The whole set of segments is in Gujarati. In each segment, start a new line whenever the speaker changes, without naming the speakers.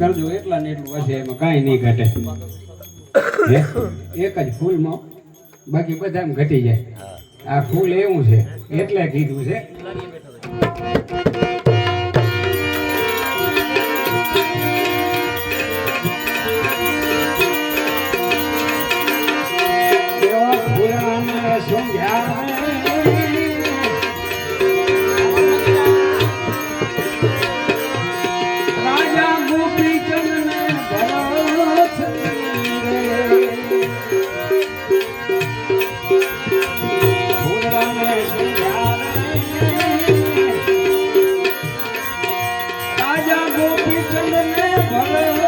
કરજો એટલા ને એટલું વધે એમાં કાંઈ નહીં ઘટે. એક જ ફૂલમાં બાકી બધા એમ ઘટી જાય. આ ફૂલ એવું છે એટલે કીધું છે. રાજા ગોપીચંદ ને ભલે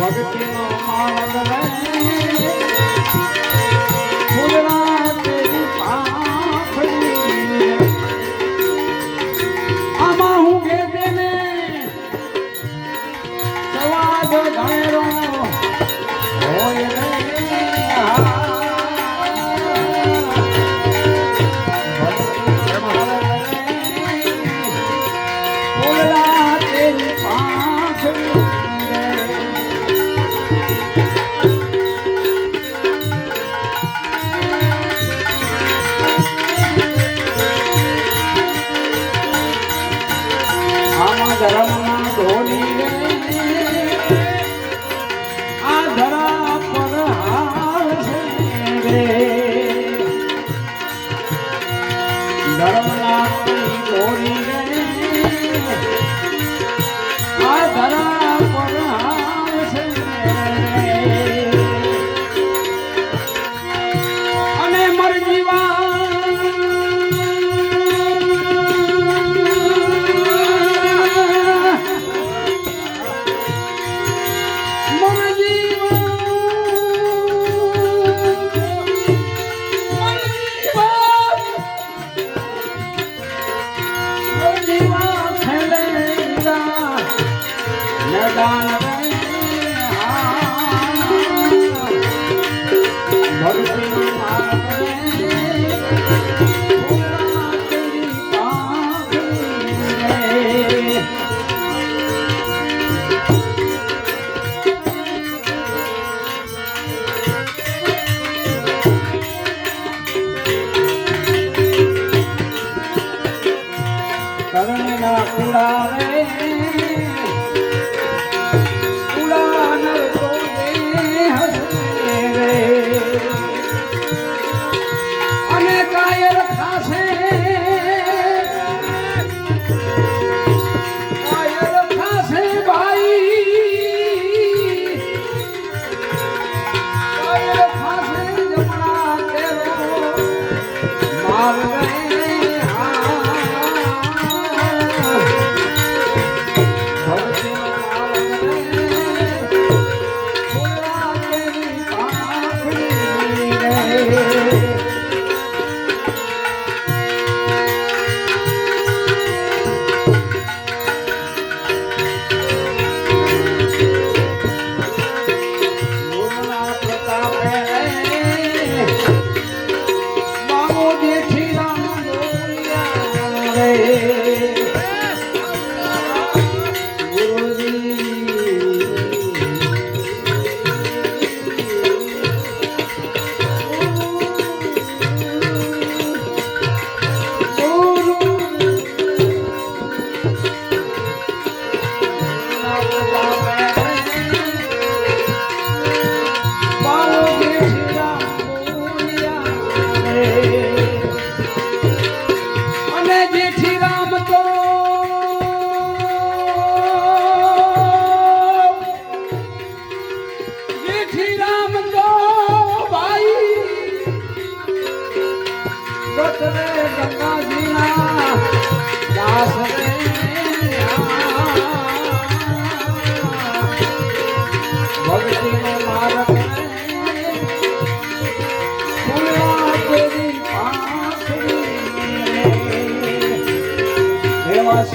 ભગતિનો ધર્મના ધોની આ ધરા પર રે ધર્મના ધોની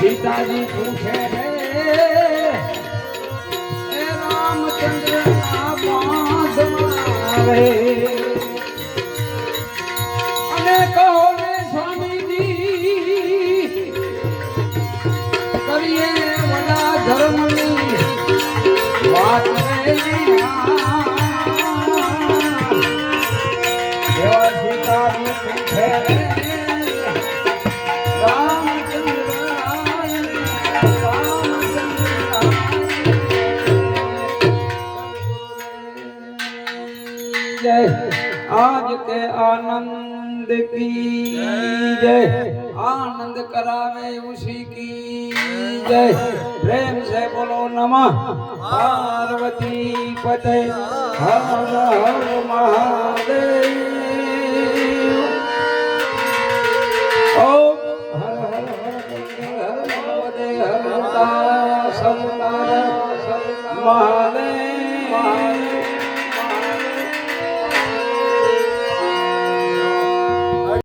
સીતાજી પૂછે રે રામચંદ્ર આ બાંધમાં ધર્મની વાત આનંદ કરાવે એવું શીખી જય. પ્રેમ છે બોલો નમ. પાર્વતી પતે. હર હર મહાદેવ.